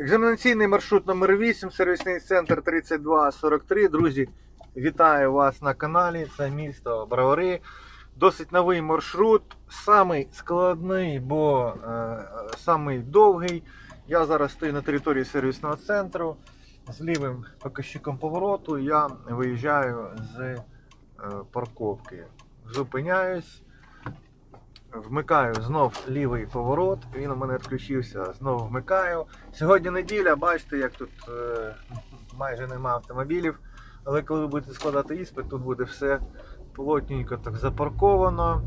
Екзаменаційний маршрут номер 8 сервісний центр 3243. Друзі, вітаю вас на каналі. Це місто Бровари. Досить новий маршрут, самий складний, бо е, самий довгий. Я зараз стою на території сервісного центру з лівим показчиком повороту. Я виїжджаю з е, парковки. Зупиняюсь. Вмикаю знов лівий поворот, він у мене відключився, знов вмикаю. Сьогодні неділя, бачите, як тут е, майже немає автомобілів. Але коли ви будете складати іспит, тут буде все плотненько так запарковано.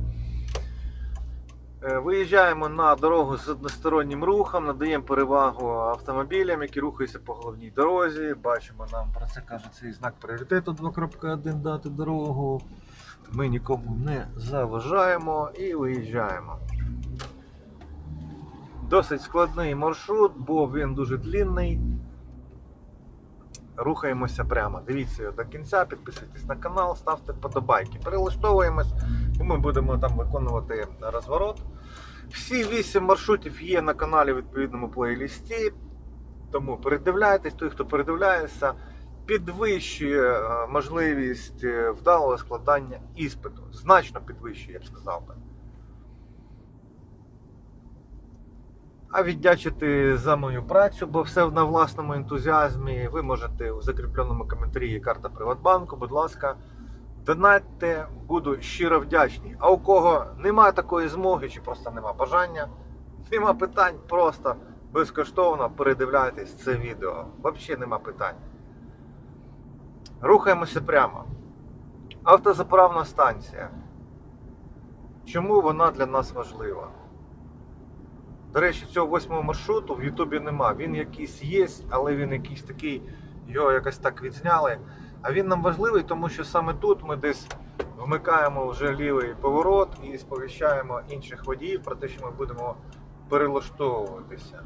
Е, Виїжджаємо на дорогу з одностороннім рухом, надаємо перевагу автомобілям, які рухаються по головній дорозі. Бачимо, нам про це каже цей знак пріоритету 2.1 дати дорогу. Ми нікому не заважаємо і виїжджаємо. Досить складний маршрут, бо він дуже длінний. Рухаємося прямо. Дивіться його до кінця, підписуйтесь на канал, ставте подобайки. Перелаштовуємось і ми будемо там виконувати розворот. Всі 8 маршрутів є на каналі в відповідному плейлісті. Тому передивляйтесь, той, хто передивляється, підвищує е, можливість е, вдалого складання іспиту. Значно підвищує, я б сказав би. А віддячити за мою працю, бо все на власному ентузіазмі. Ви можете у закріпленому коментарі карта Приватбанку. Будь ласка, донатьте, буду щиро вдячний. А у кого немає такої змоги чи просто нема бажання, нема питань, просто безкоштовно передивляйтесь це відео. Взагалі нема питань. Рухаємося прямо. Автозаправна станція. Чому вона для нас важлива? До речі, цього восьмого маршруту в Ютубі нема. Він якийсь є, але він якийсь такий, його якось так відзняли. А він нам важливий, тому що саме тут ми десь вмикаємо вже лівий поворот і сповіщаємо інших водіїв про те, що ми будемо перелаштовуватися.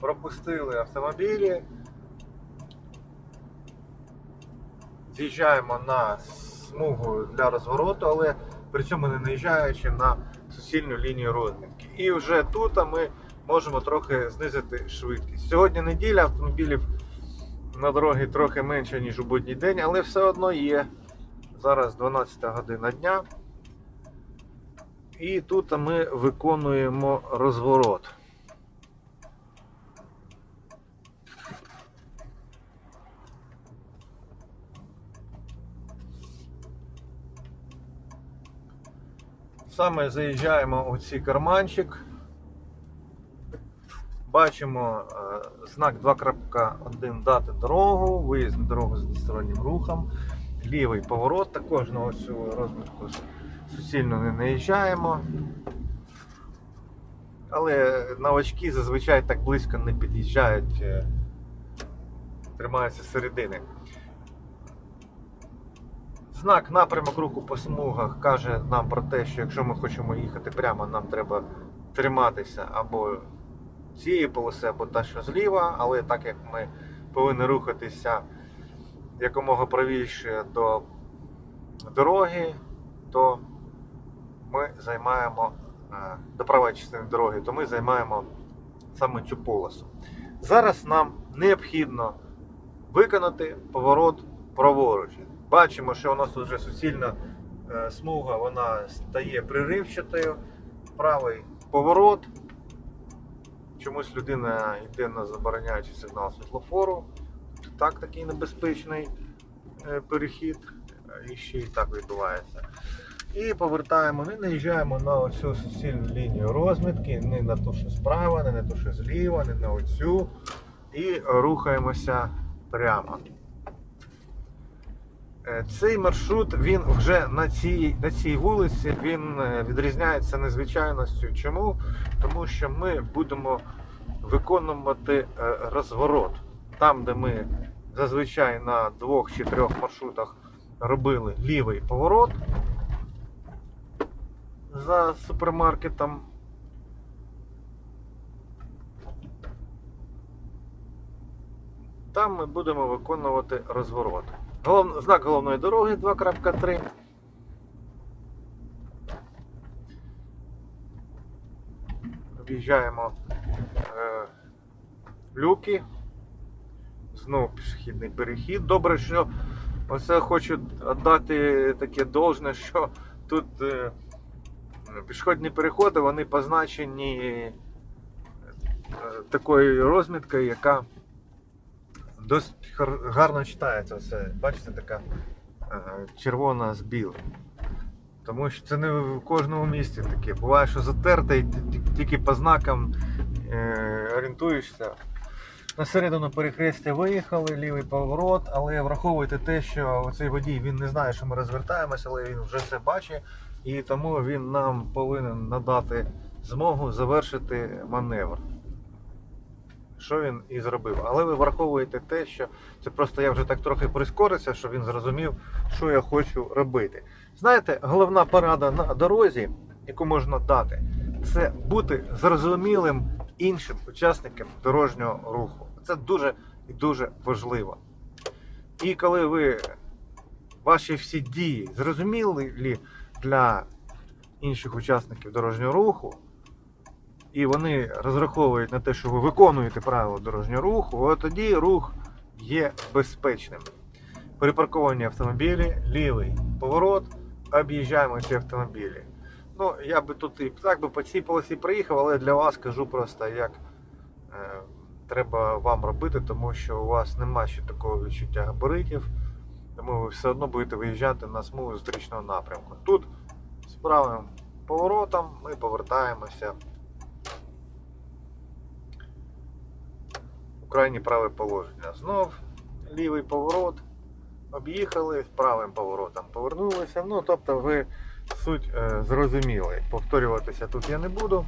Пропустили автомобілі. З'їжджаємо на смугу для розвороту, але при цьому не наїжджаючи на суцільну лінію розмітки. І вже тут ми можемо трохи знизити швидкість. Сьогодні неділя, автомобілів на дорогі трохи менше, ніж у будній день, але все одно є. Зараз 12 година дня. І тут ми виконуємо розворот. Саме заїжджаємо у цей карманчик. Бачимо е, знак 2.1 дати дорогу, виїзд на дорогу з одностороннім рухом, лівий поворот, також на цю розмітку суцільно не наїжджаємо. Але новачки зазвичай так близько не під'їжджають, е, тримаються середини. Знак напрямок руху по смугах каже нам про те, що якщо ми хочемо їхати прямо, нам треба триматися або цієї полоси, або та, що зліва, але так як ми повинні рухатися якомога правіше до дороги, то ми займаємо е, до правої частини дороги, то ми займаємо саме цю полосу. Зараз нам необхідно виконати поворот праворуч. Бачимо, що у нас вже суцільна е, смуга, вона стає приривчатою. Правий поворот. Чомусь людина йде на забороняючий сигнал світлофору. Так такий небезпечний е, перехід. І ще і так відбувається. І повертаємо, не наїжджаємо на оцю суцільну лінію розмітки, не на ту, що справа, не на ту, що зліва, не на оцю. І рухаємося прямо. Е, Цей маршрут він вже на цій, на цій вулиці він е, відрізняється незвичайністю. Чому? Тому що ми будемо виконувати е, розворот. Там, де ми зазвичай на двох чи трьох маршрутах робили лівий поворот за супермаркетом. Там ми будемо виконувати розворот. Голов... Знак головної дороги 2.3. Об'їжджаємо е, люки Знову пішохідний перехід. Добре, що оце хочу віддати таке должне, що тут е, пішохідні переходи вони позначені е, такою розміткою, яка досить гарно читається. Все. Бачите, така е, червона з білим. Тому що це не в кожному місті таке. Буває, що затерте, і ті- ті- тільки по знакам е, орієнтуєшся. На середину перехрестя виїхали, лівий поворот, але враховуйте те, що цей водій він не знає, що ми розвертаємося, але він вже це бачить, і тому він нам повинен надати змогу завершити маневр. Що він і зробив. Але ви враховуєте те, що це просто я вже так трохи прискорився, щоб він зрозумів, що я хочу робити. Знаєте, головна порада на дорозі, яку можна дати, це бути зрозумілим іншим учасникам дорожнього руху. Це дуже і дуже важливо. І коли ви ваші всі дії зрозумілі для інших учасників дорожнього руху, і вони розраховують на те, що ви виконуєте правила дорожнього руху, от тоді рух є безпечним. Припарковані автомобілі, лівий поворот, об'їжджаємо ці автомобілі. Ну, я би тут і так би по цій полосі приїхав, але для вас кажу просто, як е, треба вам робити, тому що у вас нема ще такого відчуття габаритів, тому ви все одно будете виїжджати на смугу зустрічного напрямку. Тут з правим поворотом ми повертаємося крайнє праве положення. Знов лівий поворот, об'їхали, правим поворотом повернулися. Ну, тобто ви суть е, зрозуміли. Повторюватися тут я не буду.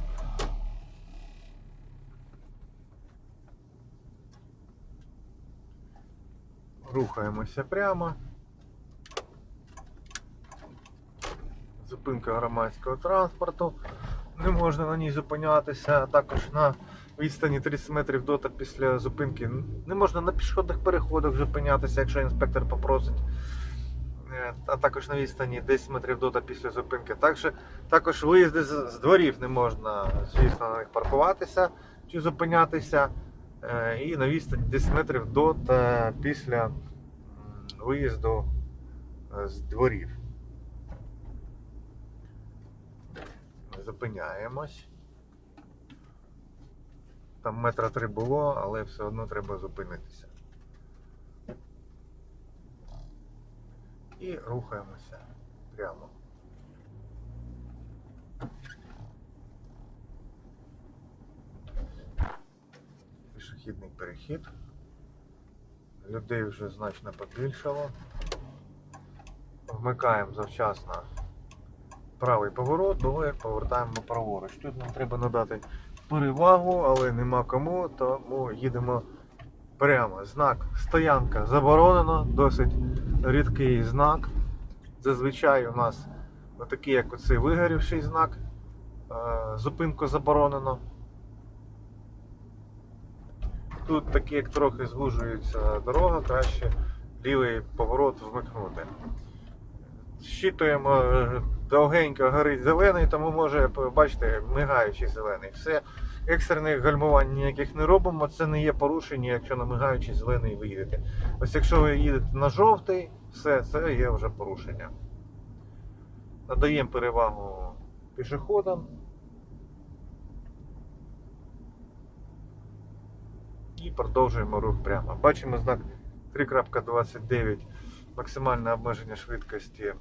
Рухаємося прямо. Зупинка громадського транспорту. Не можна на ній зупинятися, а також на відстані 30 метрів до та після зупинки. Не можна на пішохідних переходах зупинятися, якщо інспектор попросить. Е, А також на відстані 10 метрів до та після зупинки. Також, також виїзди з, дворів не можна, звісно, на них паркуватися чи зупинятися. Е, І на відстані 10 метрів до та після виїзду е, з дворів. Зупиняємось. Там метра три було, але все одно треба зупинитися. І рухаємося прямо. Пішохідний перехід. Людей вже значно побільшало. Вмикаємо завчасно правий поворот, але повертаємо праворуч. Тут нам треба надати перевагу, але нема кому, тому їдемо прямо. Знак стоянка заборонено, досить рідкий знак. Зазвичай у нас такий, як оцей вигорівший знак. е, Зупинку заборонено. Тут такі, як трохи звужується дорога, краще лівий поворот вмикнути. Щитуємо е, довгенько горить зелений, тому може, бачите, мигаючий зелений. Все, екстрених гальмувань ніяких не робимо, це не є порушення, якщо на мигаючий зелений ви їдете. Ось якщо ви їдете на жовтий, все, це є вже порушення. Надаємо перевагу пішоходам. І продовжуємо рух прямо. Бачимо знак 3.29 максимальне обмеження швидкості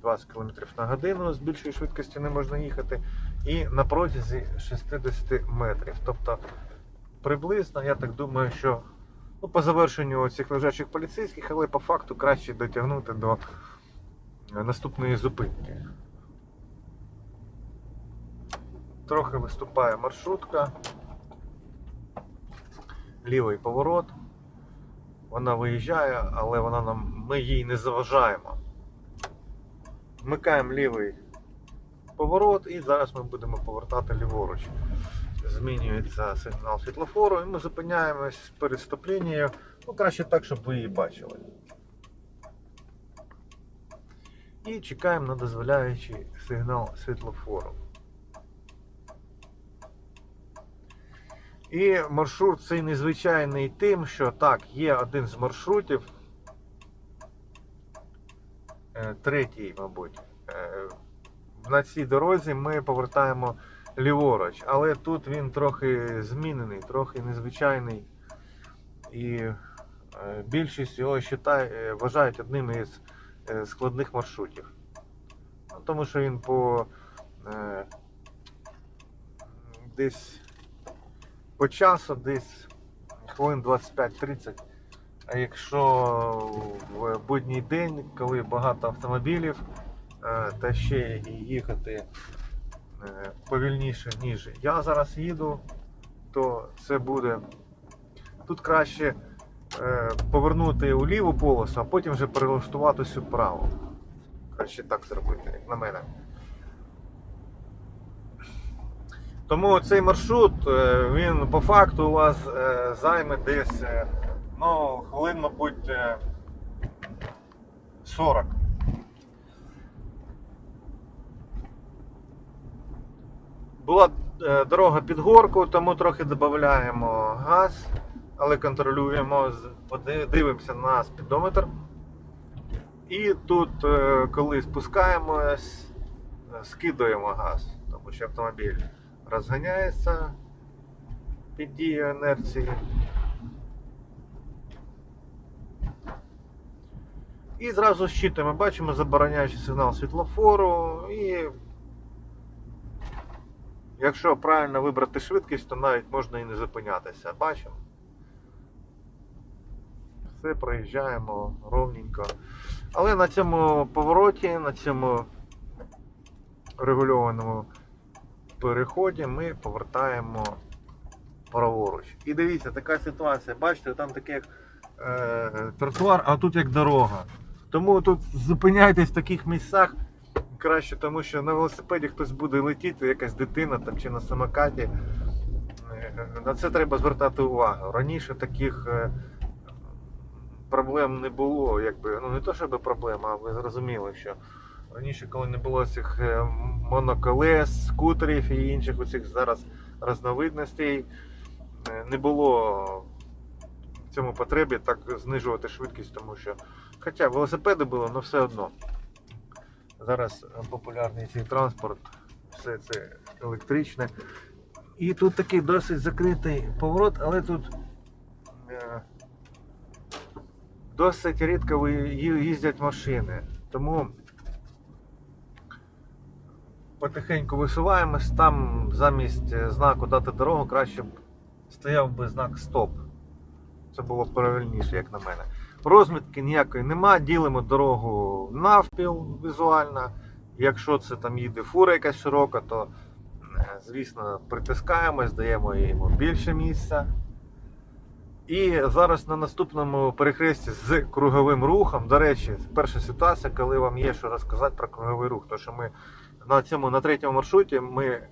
20 км на годину, з більшою швидкістю не можна їхати. І на протязі 60 метрів. Тобто приблизно, я так думаю, що ну, по завершенню цих лежачих поліцейських, але по факту краще дотягнути до е, наступної зупинки. Трохи виступає маршрутка. Лівий поворот. Вона виїжджає, але вона нам, ми їй не заважаємо. Вмикаємо лівий поворот і зараз ми будемо повертати ліворуч. Змінюється сигнал світлофору і ми зупиняємось перед стоп-лінією. Ну, краще так, щоб ви її бачили. І чекаємо на дозволяючий сигнал світлофору. І маршрут цей незвичайний тим, що так, є один з маршрутів, третій, мабуть. Е, На цій дорозі ми повертаємо ліворуч, але тут він трохи змінений, трохи незвичайний. І е, більшість його е, вважають одним із е, складних маршрутів. Ну, Тому що він по е, десь по часу, десь хвилин 25-30. А якщо в будній день, коли багато автомобілів, е, та ще і їхати е, повільніше, ніж я зараз їду, то це буде тут краще е, повернути у ліву полосу, а потім вже перелаштуватися вправо. Краще так зробити, як на мене. Тому цей маршрут, він по факту у вас займе десь ну, хвилин, мабуть, е, 40. Була е, дорога під горку, тому трохи додаємо газ, але контролюємо, дивимося на спідометр. І тут, е, коли спускаємось, е, скидуємо газ, тому що автомобіль розганяється під дією інерції. І зразу щитуємо, бачимо забороняючий сигнал світлофору і якщо правильно вибрати швидкість, то навіть можна і не зупинятися. Бачимо. Все проїжджаємо ровненько. Але на цьому повороті, на цьому регульованому переході ми повертаємо праворуч. І дивіться, така ситуація. Бачите, там таке е, тротуар, а тут як дорога. Тому тут зупиняйтесь в таких місцях краще, тому що на велосипеді хтось буде летіти, якась дитина там, чи на самокаті. Е, На це треба звертати увагу. Раніше таких е, проблем не було. Якби, ну не то, щоб проблем, а ви зрозуміли, що раніше, коли не було цих е, моноколес, скутерів і інших оцих зараз різновидностей, е, не було в цьому потребі так знижувати швидкість, тому що. Хоча велосипеди було, але все одно. Зараз популярний цей транспорт, все це електричне. І тут такий досить закритий поворот, але тут е, досить рідко їздять машини. Тому потихеньку висуваємось, там замість е, знаку дати дорогу краще б стояв би знак стоп. Це було б правильніше, як на мене. Розмітки ніякої нема, ділимо дорогу навпіл візуально. Якщо це там їде фура якась широка, то е, звісно притискаємось, даємо йому більше місця. І зараз на наступному перехресті з круговим рухом, до речі, перша ситуація, коли вам є що розказати про круговий рух, тому що ми на цьому на третьому маршруті ми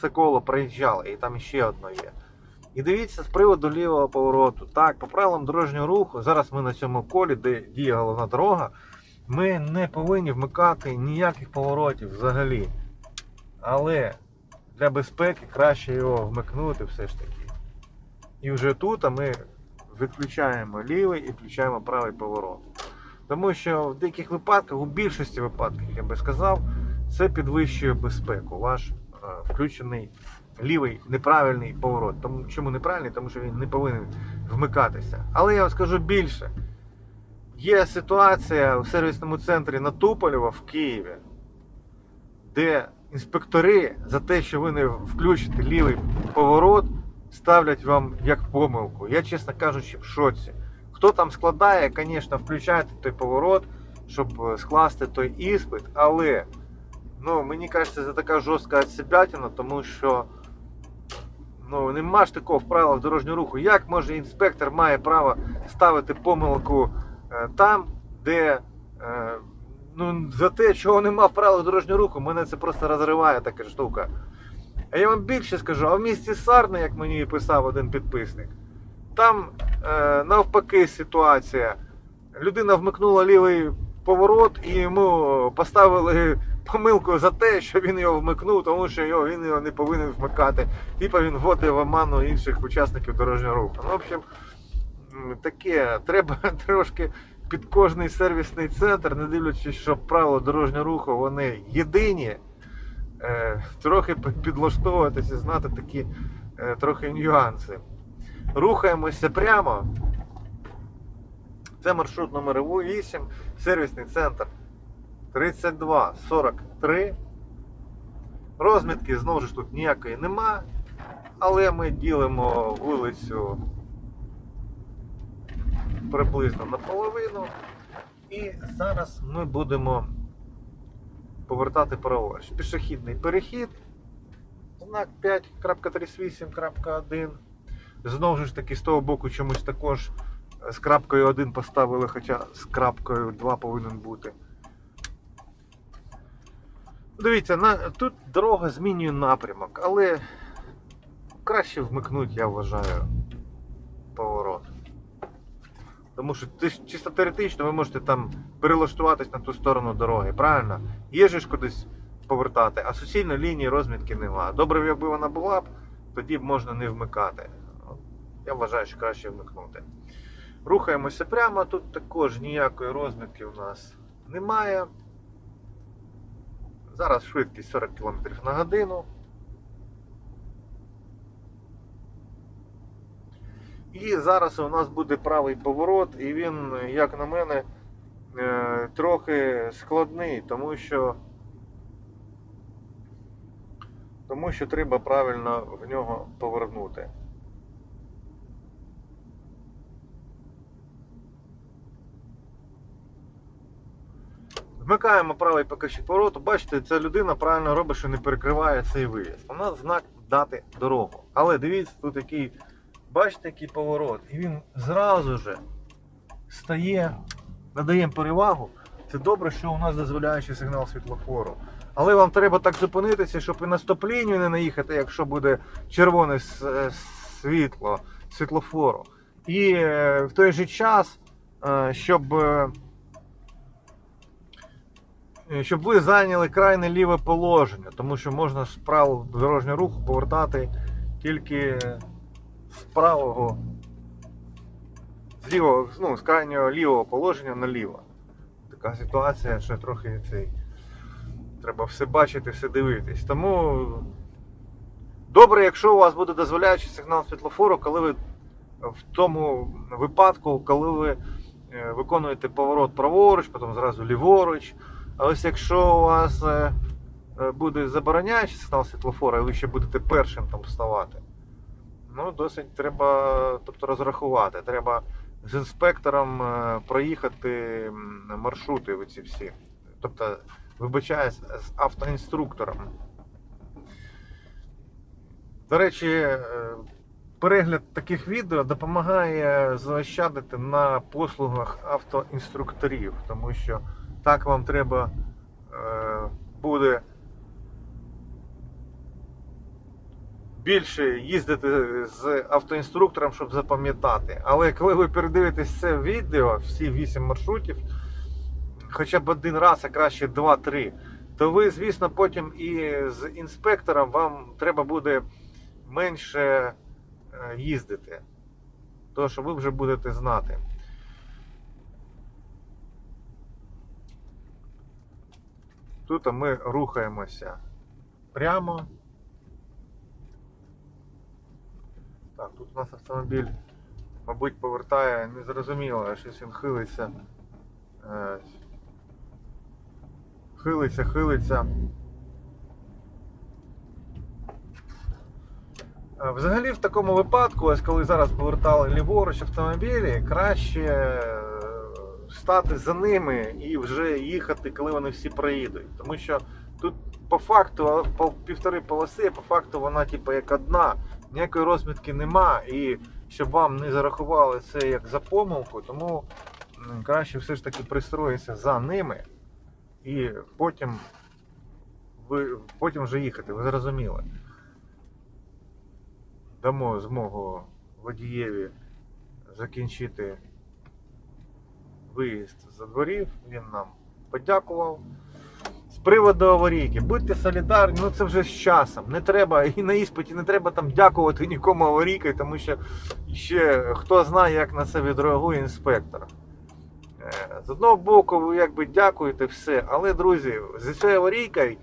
це коло проїжджали, і там ще одно є. І дивіться з приводу лівого повороту. Так, по правилам дорожнього руху, зараз ми на цьому колі, де діє головна дорога, ми не повинні вмикати ніяких поворотів взагалі. Але для безпеки краще його вмикнути все ж таки. І вже тут ми відключаємо лівий і включаємо правий поворот. Тому що в деяких випадках, у більшості випадків, я би сказав, це підвищує безпеку. Ваш е, включений лівий неправильний поворот. Тому чому неправильний? Тому що він не повинен вмикатися. Але я вам скажу більше. Є ситуація у сервісному центрі на Туполєво в Києві, де інспектори за те, що ви не включите лівий поворот, ставлять вам як помилку. Я, чесно кажучи, в шоці. Хто там складає, звісно, включайте той поворот, щоб е, скласти той іспит, але ну, мені кажеться, це така жорстка отсебятина, тому що ну, нема ж такого в правилах дорожнього руху. Як може інспектор має право ставити помилку е, там, де е, ну, за те, чого нема в правилах дорожнього руху, мене це просто розриває така штука. А я вам більше скажу, а в місті Сарни, як мені писав один підписник, там е, навпаки ситуація. Людина вмикнула лівий поворот і йому поставили помилку за те, що він його вмикнув, тому що його, він його не повинен вмикати. Типа він вводить в оману інших учасників дорожнього руху. Ну, в общем, таке, треба трошки під кожний сервісний центр, не дивлячись, що правила дорожнього руху вони єдині. Е, трохи підлаштовуватися, знати такі е, трохи нюанси. Рухаємося прямо. Це маршрут номер 8, сервісний центр 3243. Розмітки знову ж тут ніякої нема, але ми ділимо вулицю приблизно наполовину. І зараз ми будемо повертати праворуч. Пішохідний перехід. Знак 5.38.1. Знову ж таки, з того боку чомусь також з крапкою 1 поставили, хоча з крапкою 2 повинен бути. Дивіться, на, тут дорога змінює напрямок, але краще вмикнути, я вважаю, поворот. Тому що чисто теоретично ви можете там перелаштуватись на ту сторону дороги, правильно? Є ж кудись повертати, а суцільної лінії розмітки нема. Добре, якби вона була б, тоді б можна не вмикати. Я вважаю, що краще вмикнути. Рухаємося прямо, тут також ніякої розмітки у нас немає. Зараз швидкість 40 км на годину. І зараз у нас буде правий поворот, і він, як на мене, е, трохи складний, тому що тому що треба правильно в нього повернути. Вмикаємо правий покажчик повороту. Бачите, ця людина правильно робить, що не перекриває цей виїзд. Вона знак дати дорогу. Але дивіться, тут який, бачите, який поворот. І він зразу же стає, надаємо перевагу. Це добре, що у нас дозволяючий сигнал світлофору. Але вам треба так зупинитися, щоб і на стоп-лінію не наїхати, якщо буде червоне е, світло світлофору. І е, в той же час, е, щоб. Е, щоб ви зайняли крайне ліве положення, тому що можна з правил дорожнього руху повертати тільки з правого, з лівого, ну, з крайнього лівого положення наліво. Така ситуація, що трохи цей. Треба все бачити, все дивитись. Тому добре, якщо у вас буде дозволяючий сигнал світлофору, коли ви в тому випадку, коли ви е, виконуєте поворот праворуч, потім зразу ліворуч. А ось якщо у вас е, е, буде забороняючий сигнал світлофора, і ви ще будете першим там вставати, ну досить треба тобто, розрахувати. Треба з інспектором е, проїхати маршрути оці всі. Тобто, вибачаюсь, з автоінструктором. До речі, перегляд таких відео допомагає заощадити на послугах автоінструкторів, тому що так вам треба е, буде більше їздити з автоінструктором, щоб запам'ятати. Але коли ви передивитесь це відео, всі 8 маршрутів, хоча б один раз, а краще 2-3, то ви, звісно, потім і з інспектором вам треба буде менше е, їздити. Тому що ви вже будете знати. Тут ми рухаємося прямо. Так, тут у нас автомобіль, мабуть, повертає незрозуміло, щось він хилиться. Е, Хилиться, хилиться. Е, Взагалі в такому випадку, ось коли зараз повертали ліворуч автомобілі, краще стати за ними і вже їхати, коли вони всі проїдуть. Тому що тут по факту по півтори полоси, по факту вона типу як одна, ніякої розмітки нема, і щоб вам не зарахували це як за помилку, тому краще все ж таки пристроїтися за ними і потім ви потім вже їхати, ви зрозуміли. Дамо змогу водієві закінчити виїзд за дворів. Він нам подякував. З приводу аварійки, будьте солідарні, ну це вже з часом. Не треба і на іспиті не треба там дякувати нікому аварійкою, тому що ще хто знає, як на це відреагує інспектор. Е, З одного боку, ви якби дякуєте все, але, друзі, з цією аварійкою,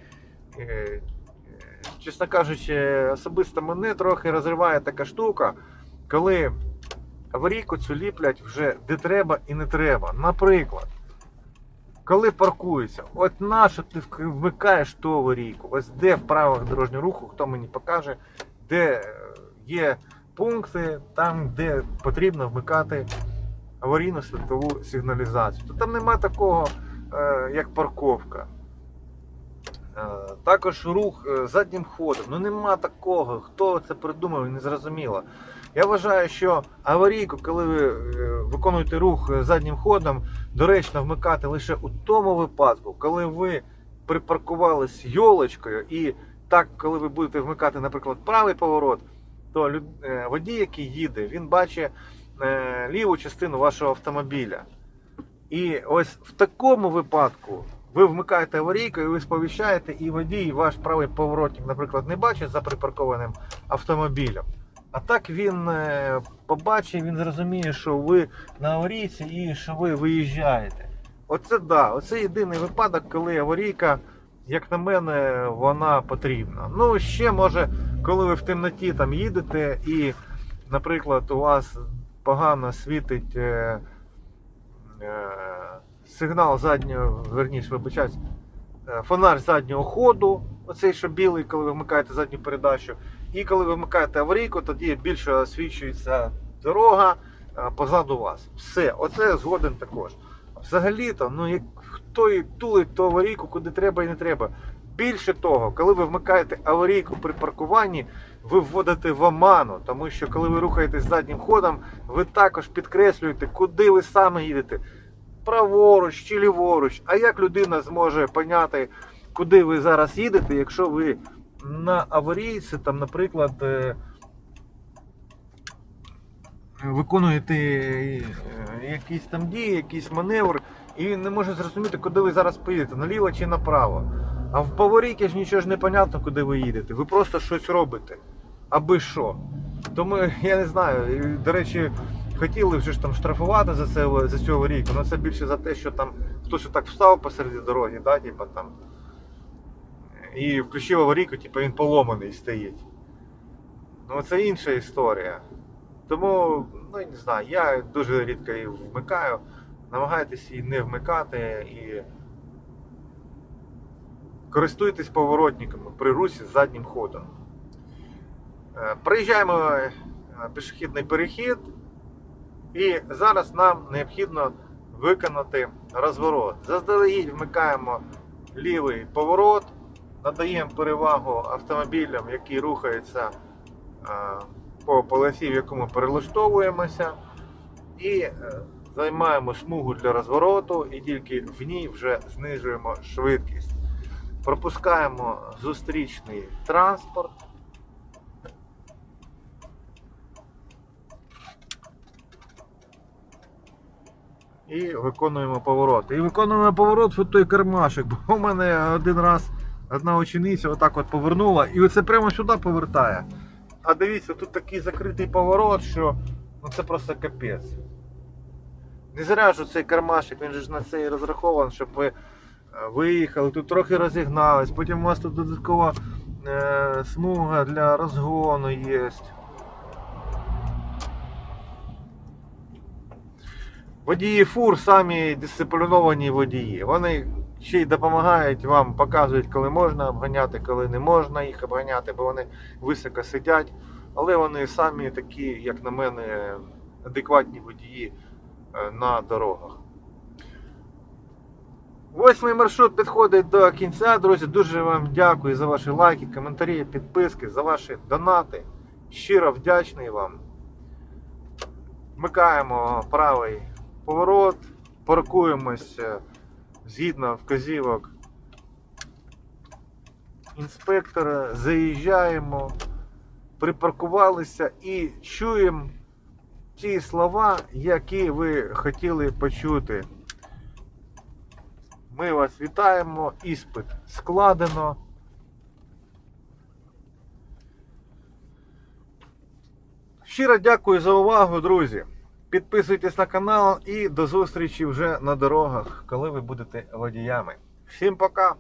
е, е, чесно кажучи, особисто мене трохи розриває така штука, коли аварійку цю ліплять вже де треба і не треба. Наприклад, коли паркується, от нащо ти вмикаєш ту аварійку? Ось де в правилах дорожнього руху, хто мені покаже, де е, є пункти, там, де потрібно вмикати аварійну світлову сигналізацію. То там нема такого, е, як парковка. Е, Також рух заднім ходом. Ну нема такого. Хто це придумав, не зрозуміло. Я вважаю, що аварійку, коли ви е, виконуєте рух е, заднім ходом, доречно вмикати лише у тому випадку, коли ви припаркувались йолочкою, і так, коли ви будете вмикати, наприклад, правий поворот, то е, водій, який їде, він бачить ліву частину вашого автомобіля. І ось в такому випадку ви вмикаєте аварійку і ви сповіщаєте, і водій ваш правий поворотник, наприклад, не бачить за припаркованим автомобілем. А так він е, побачить, він зрозуміє, що ви на аварійці і що ви виїжджаєте. Оце да, оце єдиний випадок, коли аварійка, як на мене, вона потрібна. Ну, ще може, коли ви в темноті там їдете і, наприклад, у вас погано світить е, е, сигнал заднього, верніше, вибачаюсь, е, фонар заднього ходу, оцей, що білий, коли ви вмикаєте задню передачу. І коли ви вмикаєте аварійку, тоді більше освічується дорога е, позаду вас. Все, оце згоден також. Взагалі-то, ну як хто і тулить ту аварійку, куди треба і не треба. Більше того, коли ви вмикаєте аварійку при паркуванні, ви вводите в оману, тому що коли ви рухаєтесь заднім ходом, ви також підкреслюєте, куди ви саме їдете. Праворуч чи ліворуч. А як людина зможе поняти, куди ви зараз їдете, якщо ви на аварійці, там, наприклад, е, виконуєте е, якісь там дії, якийсь маневр, і не може зрозуміти, куди ви зараз поїдете, наліво чи направо. А в поворіки ж нічого ж не понятно, куди ви їдете. Ви просто щось робите. Аби що. Тому я не знаю. До речі, хотіли вже ж там штрафувати за це за цю аварійку, але це більше за те, що там хтось отак встав посеред дороги, да, типа там. І включив аварійку, типу він поломаний стоїть. Ну це інша історія. Тому, ну не знаю, я дуже рідко її вмикаю. Намагайтесь її не вмикати і користуйтесь поворотниками при русі заднім ходом. Е, Проїжджаємо е, пішохідний перехід, і зараз нам необхідно виконати розворот. Заздалегідь вмикаємо лівий поворот, надаємо перевагу автомобілям, які рухаються е, по полосі, в яку ми перелаштовуємося, і е, займаємо смугу для розвороту, і тільки в ній вже знижуємо швидкість. Пропускаємо зустрічний транспорт. І виконуємо поворот. І виконуємо поворот в той кармашек, бо у мене один раз одна учениця отак от повернула і оце прямо сюди повертає. А дивіться, тут такий закритий поворот, що ну це просто капець. Не зря ж цей кармашек, він же ж на це і розрахований, щоб ви е, виїхали, тут трохи розігнались, потім у вас тут додаткова е, смуга для розгону є. Водії фур самі дисципліновані водії. Вони ще й допомагають вам, показують, коли можна обганяти, коли не можна їх обганяти, бо вони високо сидять. Але вони самі такі, як на мене, адекватні водії е, на дорогах. Восьмий маршрут підходить до кінця, друзі. Дуже вам дякую за ваші лайки, коментарі, підписки, за ваші донати. Щиро вдячний вам. Вмикаємо правий поворот, паркуємось згідно вказівок інспектора, заїжджаємо, припаркувалися і чуємо ті слова, які ви хотіли почути. Ми вас вітаємо. Іспит складено. Щиро дякую за увагу, друзі. Підписуйтесь на канал і до зустрічі вже на дорогах, коли ви будете водіями. Всім пока!